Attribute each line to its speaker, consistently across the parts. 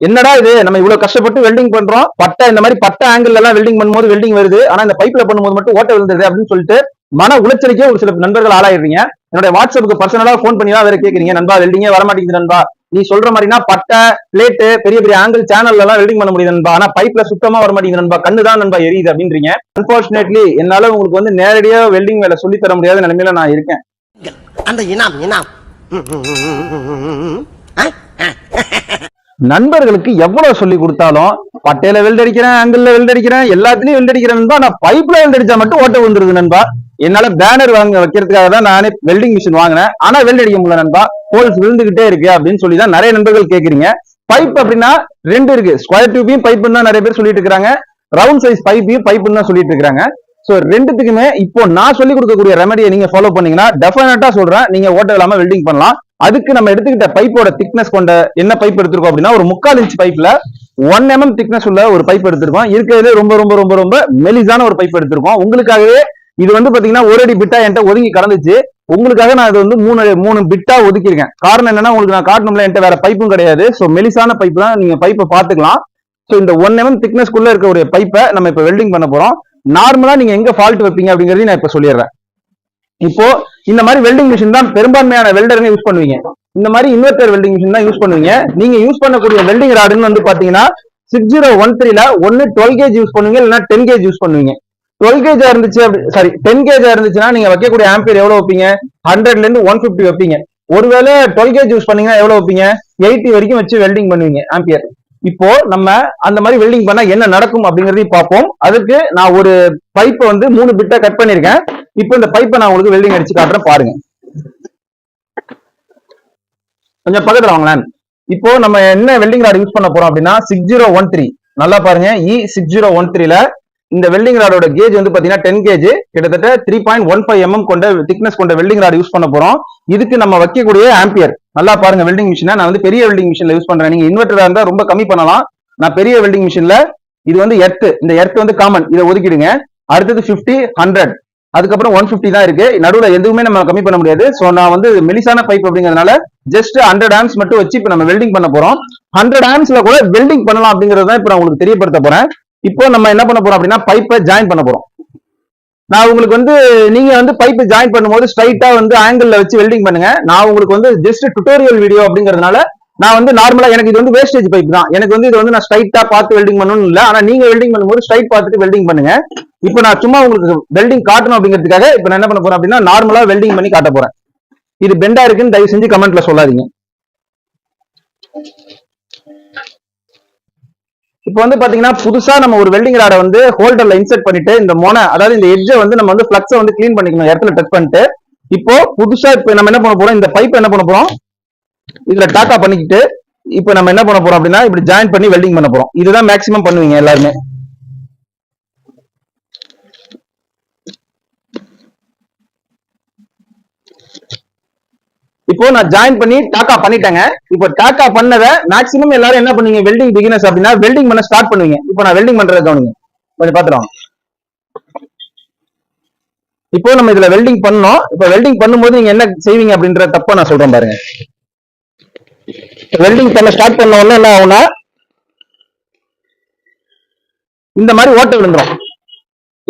Speaker 1: என்னடா இது? நம்ம இவ்வளவு கஷ்டப்பட்டு வெல்டிங் பண்றோம். பட்டை இந்த மாதிரி பட்டை ஆங்கிள் எல்லாம் வெல்டிங் பண்ணும்போது வெல்டிங் வருது. ஆனா இந்த பைப்ல பண்ணும்போது மட்டும் ஓட்ட விழுந்தது அப்படின்னு சொல்லிட்டு மன உளைச்சலுக்கே ஒரு சில நண்பர்கள் ஆளாயிடுறீங்க என்னோட வாட்ஸ்அப்புக்கு பர்சனலா ஃபோன் பண்ணி தான் வேற கேக்குறீங்க. நண்பா வெல்டிங்கே வர மாட்டேங்குது நண்பா. நீ சொல்ற மாதிரினா பட்டை பிளேட்டு பெரிய பெரிய ஆங்கிள் சேனல்ல எல்லாம் வெல்டிங் பண்ண முடியுது நண்பா. ஆனா பைப்ல சுத்தமா வர மாட்டேங்குது நண்பா. கண்ணு தான் நண்பா எரியுது அப்படின்றீங்க. அன்பார்ச்சுனேட்லி என்னால உங்களுக்கு வந்து நேரடியா வெல்டிங் வேலை சொல்லி தர முடியாத நிலைமையில நான் இருக்கேன்.
Speaker 2: அந்த இனாம் இனாம்.
Speaker 1: நண்பர்களுக்கு எவ்வளவு சொல்லி கொடுத்தாலும் பட்டையில வெல்ட் அடிக்கிறேன் ஆங்கிள் வெல்ட் அடிக்கிறேன் எல்லாத்துலயும் வெல்ட் அடிக்கிறேன் நண்பா. நான் பைப்ல வெல்ட் அடிச்சா மட்டும் ஓட்ட விழுந்துருது நண்பா. என்னால பேனர் வாங்க வைக்கிறதுக்காக தான் நானே வெல்டிங் மிஷின் வாங்கினேன். ஆனா வெல்ட் அடிக்க முடியல நண்பா. போல்ஸ் விழுந்துகிட்டே இருக்கு அப்படின்னு சொல்லி தான் நிறைய நண்பர்கள் கேக்குறீங்க. பைப் அப்படின்னா ரெண்டு இருக்கு. ஸ்கொயர் டியூபையும் பைப்புன்னு தான் நிறைய பேர் சொல்லிட்டு இருக்காங்க ரவுண்ட் சைஸ் பைப்பையும் பைப்புன்னு தான் சொல்லிட்டு இருக்காங்க சோ ரெண்டுத்துக்குமே இப்போ நான் சொல்லி கொடுக்கக்கூடிய ரெமடியை நீங்க ஃபாலோ பண்ணீங்கன்னா டெஃபினட்டா சொல்றேன். நீங்க ஓட்ட இல்லாம வெல்டிங் பண்ணலாம். அதுக்கு நம்ம எடுத்துக்கிட்ட பைப்போட திக்னஸ் கொண்ட என்ன பைப் எடுத்திருக்கோம் அப்படின்னா ஒரு முக்கால் இன்ச் பைப்ல ஒன் எம்எம் திக்னஸ் உள்ள ஒரு பைப் எடுத்திருக்கோம். இருக்கிறதுலே ரொம்ப ரொம்ப ரொம்ப ரொம்ப மெலிசான ஒரு பைப் எடுத்திருக்கோம். உங்களுக்காகவே இது வந்து பாத்தீங்கன்னா ஒரு அடி பிட்டா என்கிட்ட ஒதுங்கி கடந்துச்சு. உங்களுக்காக நான் இது வந்து மூணு மூணு பிட்டா ஒதுக்கியிருக்கேன். காரணம் என்னன்னா உங்களுக்கு நான் காட்டணும்ல என்கிட்ட வேற பைப்பும் கிடையாது. சோ மெலிசான பைப் தான் நீங்க பைப்பை பாத்துக்கலாம் சோ இந்த ஒன் எம்எம் திக்னஸ்க்குள்ள இருக்க ஒரு பைப்பை நம்ம இப்ப வெல்டிங் பண்ண போறோம். நார்மலா நீங்க எங்க ஃபால்ட் வைப்பீங்க அப்படிங்கறதையும் நான் இப்ப சொல்லிடுறேன். இப்போ இந்த மாதிரி வெல்டிங் மிஷின் தான் பெரும்பான்மையான வெல்டருங்க யூஸ் பண்ணுவீங்க. இந்த மாதிரி இன்வெர்டர் வெல்டிங் மிஷின் தான் யூஸ் பண்ணுவீங்க. நீங்க யூஸ் பண்ணக்கூடிய வெல்டிங் ராடுன்னு வந்து பாத்தீங்கன்னா சிக்ஸ் ஜீரோ ஒன் த்ரீல ஒன்னு டுவெல் கேஜ் யூஸ் பண்ணுவீங்க இல்லைன்னா டென் கேஜ் யூஸ் பண்ணுவீங்க. டுவெல் கேஜா இருந்துச்சு சாரி டென் கேஜா இருந்துச்சுன்னா நீங்க வைக்கக்கூடிய ஆம்பியர் எவ்வளவு வைப்பீங்க? ஹண்ட்ரட்ல இருந்து ஒன் பிப்டி வைப்பீங்க. ஒருவேளை டுவெல் கேஜ் யூஸ் பண்ணீங்கன்னா எவ்வளவு வைப்பீங்க? எயிட்டி வரைக்கும் வச்சு வெல்டிங் பண்ணுவீங்க ஆம்பியர் இப்போ நம்ம அந்த மாதிரி வெல்டிங் பண்ணா என்ன நடக்கும் அப்படிங்கறதையும் பார்ப்போம். அதுக்கு நான் ஒரு பைப்பை வந்து மூணு பிட்டா கட் பண்ணிருக்கேன் இப்போ இந்த பைப்பை நான் உங்களுக்கு வெல்டிங் அடிச்சு காட்டுறேன் பாருங்க. கொஞ்சம் பக்கத்துல வாங்களேன் இப்போ நம்ம என்ன வெல்டிங் ராட் யூஸ் பண்ண போறோம் அப்படின்னா சிக்ஸ் ஜீரோ ஒன் த்ரீ நல்லா பாருங்க. இ சிக்ஸ் ஜீரோ ஒன் த்ரீல இந்த வெல்டிங் ராடோட கேஜ் வந்து பாத்தீங்கன்னா டென் கேஜ் கிட்டத்தட்ட three point one five mm கொண்ட திக்னஸ் கொண்ட வெல்டிங் ராட் யூஸ் பண்ண போறோம். இதுக்கு நம்ம வைக்கக்கூடிய ஆம்பியர் நல்லா பாருங்க வெல்டிங் மிஷினை நான் வந்து பெரிய வெல்டிங் மிஷின்ல யூஸ் பண்றேன். நீங்க இன்வெர்டரா இருந்தா ரொம்ப கம்மி பண்ணலாம். நான் பெரிய வெல்டிங் மிஷின்ல இது வந்து எர்த் இந்த எர்த் வந்து காமன் இதை ஒதுக்கிடுங்க. அடுத்தது 50 ஹண்ட்ரட் அதுக்கப்புறம் ஒன் பிப்டி தான் இருக்கு. நடுவுல எதுவுமே நம்ம கம்மி பண்ண முடியாது. ஸோ நான் வந்து மெலிசான பைப் அப்படிங்கறதுனால ஜஸ்ட் ஹண்ட்ரட் ஆம்ஸ் மட்டும் வச்சு இப்ப நம்ம வெல்டிங் பண்ண போறோம். ஹண்ட்ரட் ஆம்ஸ்ல கூட வெல்டிங் பண்ணலாம் அப்படிங்கிறது தான் இப்போ நான் உங்களுக்கு தெரியப்படுத்த போறேன். இப்போ நம்ம என்ன பண்ண போறோம் அப்படின்னா பைப்பை ஜாயின் பண்ண போறோம். நான் உங்களுக்கு வந்து நீங்க வந்து பைப்பு ஜாயின் பண்ணும்போது ஸ்ட்ரைட்டா வந்து ஆங்கிள் வச்சு வெல்டிங் பண்ணுங்க. நான் உங்களுக்கு வந்து ஜஸ்ட் டுட்டோரியல் வீடியோ அப்படிங்கறதுனால நான் வந்து நார்மலா எனக்கு இது வந்து வேஸ்டேஜ் பைப் தான். எனக்கு வந்து இது வந்து நான் ஸ்ட்ரைட்டா பார்த்து வெல்டிங் பண்ணணும்னு இல்ல. ஆனா நீங்க வெல்டிங் பண்ணும்போது ஸ்ட்ரைட் பார்த்துட்டு வெல்டிங் பண்ணுங்க. இப்போ நான் சும்மா உங்களுக்கு வெல்டிங் காட்டணும் அப்படிங்கிறதுக்காக இப்போ நான் என்ன பண்ண போறேன் அப்படின்னா நார்மலா வெல்டிங் பண்ணி காட்ட போறேன். இது பெண்டா இருக்குன்னு தயவு செஞ்சு கமெண்ட்ல சொல்லாதீங்க. இப்போ வந்து பாத்தீங்கன்னா புதுசா நம்ம ஒரு வெல்டிங் ராடை வந்து ஹோல்டர்ல இன்செர்ட் பண்ணிட்டு இந்த மொனை அதாவது இந்த எட்ஜை வந்து நம்ம வந்து ஃபிளக்ஸை வந்து க்ளீன் பண்ணிக்கணும் இடத்துல டச் பண்ணிட்டு. இப்போ புதுசா இப்போ நம்ம என்ன பண்ண போறோம் இந்த பைப் என்ன பண்ண போறோம் இதுல டாட்டா பண்ணிக்கிட்டு இப்போ நம்ம என்ன பண்ண போறோம் அப்படின்னா இப்படி ஜாயின் பண்ணி வெல்டிங் பண்ண போறோம். இதுதான் மேக்ஸிமம் பண்ணுவீங்க எல்லாருமே. இப்போ நான் ஜாயின் பண்ணி டாக்கா பண்ணிட்டேங்க. இப்போ டாக்கா பண்ணதை மேக்ஸிமம் எல்லாரும் என்ன பண்ணுவீங்க? வெல்டிங் பிகினர்ஸ் அப்படின்னா வெல்டிங் பண்ண ஸ்டார்ட் பண்ணுவீங்க. இப்போ நான் வெல்டிங் பண்றதை கவனிங்க. கொஞ்சம் பாத்துறோம் இப்போ நம்ம இதுல வெல்டிங் பண்ணோம். இப்போ வெல்டிங் பண்ணும்போது நீங்க என்ன செய்வீங்க அப்படின்ற தப்பா நான் சொல்றேன் பாருங்க. வெல்டிங் பண்ண ஸ்டார்ட் பண்ண உடனே என்ன ஆகும்னா இந்த மாதிரி ஓட்ட விழுந்துரும்.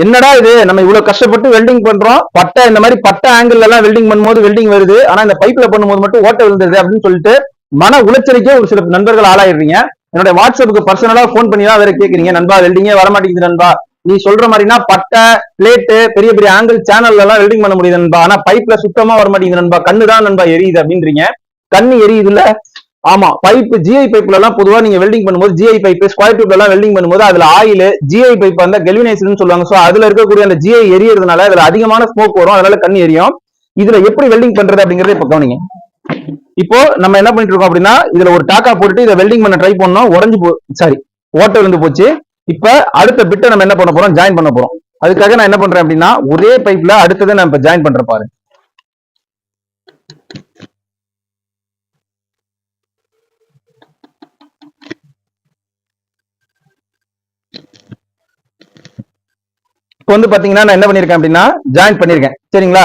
Speaker 1: என்னடா இது? நம்ம இவ்வளவு கஷ்டப்பட்டு வெல்டிங் பண்றோம். பட்டை இந்த மாதிரி பட்டை ஆங்கிள் எல்லாம் வெல்டிங் பண்ணும்போது வெல்டிங் வருது. ஆனா இந்த பைப்ல பண்ணும்போது மட்டும் ஓட்ட விழுந்துருது அப்படின்னு சொல்லிட்டு மன உளைச்சலுக்கே ஒரு சில நண்பர்கள் ஆளாயிடுறீங்க. என்னோட வாட்ஸ்அப்புக்கு பர்சனலா ஃபோன் பண்ணி தான் வேற கேக்குறீங்க. நண்பா வெல்டிங்கே வரமாட்டேங்குது நண்பா. நீ சொல்ற மாதிரினா பட்டை பிளேட்டு பெரிய பெரிய ஆங்கிள் சேனல்ல எல்லாம் வெல்டிங் பண்ண முடியுது நண்பா. ஆனா பைப்ல சுத்தமா வர மாட்டேங்குது நண்பா. கண்ணு தான் நண்பா எரியுது அப்படின்றீங்க. கண்ணு எரியுது இல்ல ஆமா பைப் ஜிஐ பைப்ல எல்லாம் பொதுவா நீங்க வெல்டிங் பண்ணும்போது ஜிஐ பைப் ஸ்கொயர் டியூப்ல எல்லாம் வெல்டிங் பண்ணும்போது அதுல ஆயில் ஜிஐ பைப் வந்து கெல்வினைசர்னு சொல்லுவாங்க. சோ அதுல இருக்கக்கூடிய அந்த ஜிஐ எரியறதுனால அதுல அதிகமான ஸ்மோக் வரும். அதனால கண்ணு எரியும். இதுல எப்படி வெல்டிங் பண்றது அப்படிங்கறத இப்ப கவனிங்க. இப்போ நம்ம என்ன பண்ணிட்டு இருக்கோம் அப்படின்னா இதுல ஒரு டாக்கா போட்டுட்டு இதை வெல்டிங் பண்ண ட்ரை பண்ணோம். உடஞ்சு போ சாரி ஓட்ட விழுந்து போச்சு. இப்ப அடுத்த பிட்டை நம்ம என்ன பண்ண போறோம்? ஜாயின் பண்ண போறோம். அதுக்காக நான் என்ன பண்றேன் அப்படின்னா ஒரே பைப்ல அடுத்ததை நான் இப்ப ஜாயின் பண்றேன் பாரு இப்போ வந்து பாத்தீங்கன்னா நான் என்ன பண்ணிருக்கேன் அப்படின்னா ஜாயின் பண்ணிருக்கேன். சரிங்களா?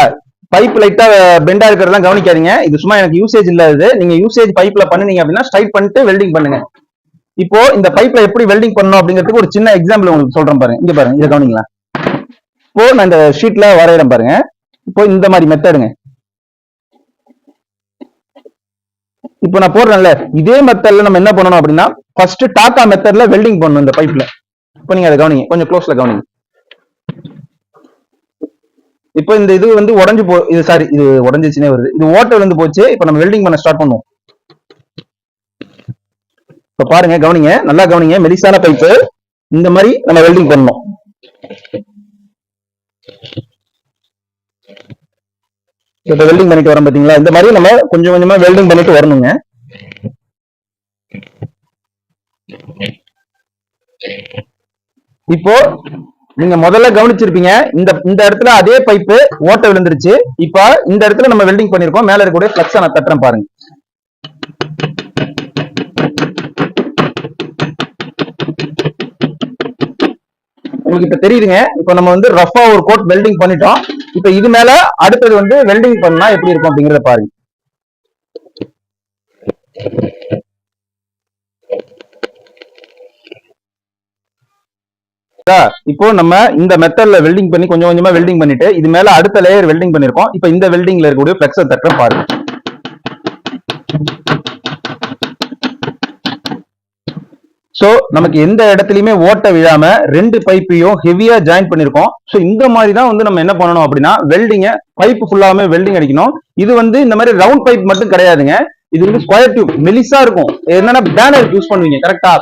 Speaker 1: பைப் லைட்டா பெண்டா இருக்கிறதெல்லாம் கவனிக்காதீங்க. இது சும்மா எனக்கு யூசேஜ் இல்லாது நீங்க யூசேஜ் பைப்ல பண்ணுனீங்க அப்படின்னா ஸ்ட்ரைட் பண்ணிட்டு வெல்டிங் பண்ணுங்க. இப்போ இந்த பைப்ல எப்படி வெல்டிங் பண்ணணும் அப்படிங்கிறதுக்கு ஒரு சின்ன எக்ஸாம்பிள் உங்களுக்கு சொல்றேன் பாருங்க. இங்க பாருங்க. இதை கவனிங்களா? இப்போ நான் இந்த ஷீட்ல வரைகிறேன் பாருங்க. இப்போ இந்த மாதிரி மெத்தடுங்க இப்போ நான் போடுறேன்ல. இதே மெத்தட்ல நம்ம என்ன பண்ணணும் அப்படின்னா ஃபர்ஸ்ட் டாக்கா மெத்தட்ல வெல்டிங் பண்ணணும் இந்த பைப்ல இப்போ நீங்க அதை கவனிங்க. கொஞ்சம் க்ளோஸ்ல கவனிங்க. இப்போ இந்த இது வந்து உடஞ்சு போ இது சாரி இது உடஞ்சிச்சுனே வருது. இது ஓட்டை விழுந்து போச்சு இப்போ நம்ம வெல்டிங் பண்ண ஸ்டார்ட் பண்ணுவோம். இப்போ பாருங்க கவனிங்க நல்லா கவனிங்க மெலிசான பைப்பு இந்த மாதிரி நம்ம வெல்டிங் பண்ணணும். இப்போ வெல்டிங் பண்ணிட்டு வரோம் பாத்தீங்களா இந்த மாதிரி நம்ம கொஞ்சம் கொஞ்சமா வெல்டிங் பண்ணிட்டு வரணுங்க. இப்போ நீங்க முதல்ல கவனிச்சிருப்பீங்க இந்த இந்த இடத்துல அதே பைப்பு ஓட்ட விழுந்துருச்சு. இப்ப இந்த இடத்துல நம்ம வெல்டிங் பண்ணிருக்கோம் மேல இருக்கக்கூடிய பிளக்ஸ் நான் தட்டுறேன் பாருங்க. உங்களுக்கு இப்ப தெரியுதுங்க இப்போ நம்ம வந்து ரஃபா ஒரு கோட் வெல்டிங் பண்ணிட்டோம். இப்ப இது மேல அடுத்தது வந்து வெல்டிங் பண்ணா எப்படி இருக்கும் அப்படிங்கறத பாருங்க. இப்போ நம்ம இந்த மெத்தட்ல வெல்டிங் பண்ணி கொஞ்சம் கொஞ்சமா வெல்டிங் பண்ணிட்டு இது மேல அடுத்த லேயர் வெல்டிங் பண்ணிருக்கோம். இப்போ இந்த வெல்டிங்ல இருக்கக்கூடிய பிளக்ஸ தட்டுற பாருங்க. சோ நமக்கு எந்த இடத்துலயுமே ஓட்ட விழாம ரெண்டு பைப்பையும் ஹெவியா ஜாயின் பண்ணிருக்கோம். சோ இந்த மாதிரி தான் வந்து நம்ம என்ன பண்ணணும் அப்படின்னா வெல்டிங்க பைப் ஃபுல்லாமே வெல்டிங் அடிக்கணும். இது வந்து இந்த மாதிரி ரவுண்ட் பைப் மட்டும் கிடையாதுங்க. இது வந்து ஸ்கொயர் டியூப் மெலிசா இருக்கும். என்னன்னா பேனர் யூஸ் பண்ணுவீங்க கரெக்டா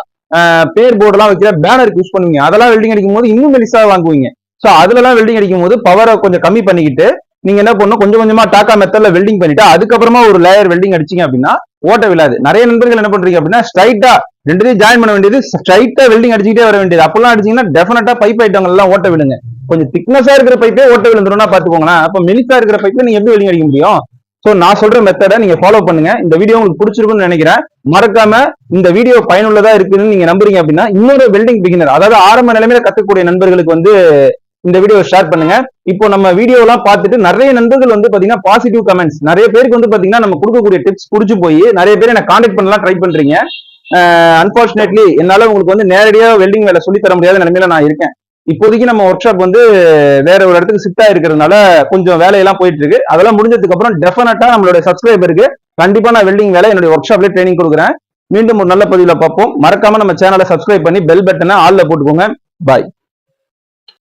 Speaker 1: பேர் போர்டெல்லாம் வைக்கிற பேனருக்கு யூஸ் பண்ணுவீங்க. அதெல்லாம் வெல்டிங் அடிக்கும் போது இன்னும் மெலிசா வாங்குவீங்க. ஸோ அதுலலாம் வெல்டிங் அடிக்கும் போது பவரை கொஞ்சம் கம்மி பண்ணிக்கிட்டு நீங்க என்ன பண்ணணும்? கொஞ்சம் கொஞ்சமா டாக்கா மெத்தட்ல வெல்டிங் பண்ணிட்டு அதுக்கப்புறமா ஒரு லேயர் வெல்டிங் அடிச்சீங்க அப்படின்னா ஓட்ட விழாது. நிறைய நண்பர்கள் என்ன பண்றீங்க அப்படின்னா ஸ்ட்ரைட்டா ரெண்டுத்தையும் ஜாயின் பண்ண வேண்டியது ஸ்ட்ரைட்டா வெல்டிங் அடிச்சுக்கிட்டே வர வேண்டியது. அப்பெல்லாம் அடிச்சீங்கன்னா டெஃபினட்டா பைப் ஐட்டங்கள் எல்லாம் ஓட்ட விழுங்க கொஞ்சம் திக்னஸா இருக்கிற பைப்பே ஓட்ட விழுந்துரும்னா பாத்துக்கோங்களேன் அப்ப மெலிசா இருக்கிற பைப்பை நீங்க எப்படி வெல்டிங் அடிக்க முடியும்? சோ நான் சொல்ற மெத்தடை நீங்க ஃபாலோ பண்ணுங்க. இந்த வீடியோ உங்களுக்கு பிடிச்சிருக்கும்னு நினைக்கிறேன். மறக்காம இந்த வீடியோ பயனுள்ளதா இருக்குன்னு நீங்க நம்புறீங்க அப்படின்னா இன்னொரு வெல்டிங் பிகினர் அதாவது ஆரம்ப நிலைமையில கத்துக்கூடிய நண்பர்களுக்கு வந்து இந்த வீடியோ ஷேர் பண்ணுங்க. இப்போ நம்ம வீடியோ எல்லாம் பார்த்துட்டு நிறைய நண்பர்கள் வந்து பாத்தீங்கன்னா பாசிட்டிவ் கமெண்ட்ஸ் நிறைய பேருக்கு வந்து பாத்தீங்கன்னா நம்ம கொடுக்கக்கூடிய டிப்ஸ் புடிச்சு போய் நிறைய பேர் என்ன கான்டாக்ட் பண்ணலாம் ட்ரை பண்றீங்க. அன்பார்ச்சுனேட்லி என்னால உங்களுக்கு வந்து நேரடியாக வெல்டிங் வேலை சொல்லி தர முடியாத நிலைமையில நான் இருக்கேன். இப்போதைக்கு நம்ம ஒர்க் ஷாப் வந்து வேற ஒரு இடத்துக்கு ஷிஃப்ட் ஆயிருக்கிறதுனால கொஞ்சம் வேலையெல்லாம் போயிட்டு இருக்கு அதெல்லாம் முடிஞ்சதுக்கு அப்புறம் டெஃபினட்டா நம்மளோட சப்ஸ்கிரைபருக்கு கண்டிப்பா நான் வெல்டிங் வேலை என்னுடைய ஒர்க் ஷாப்ல ட்ரைனிங் கொடுக்குறேன். மீண்டும் ஒரு நல்ல பதிவில் பார்ப்போம். மறக்காம நம்ம சேனலை சப்ஸ்கிரைப் பண்ணி பெல் பட்டனை ஆல்ல போட்டுக்கோங்க. பாய்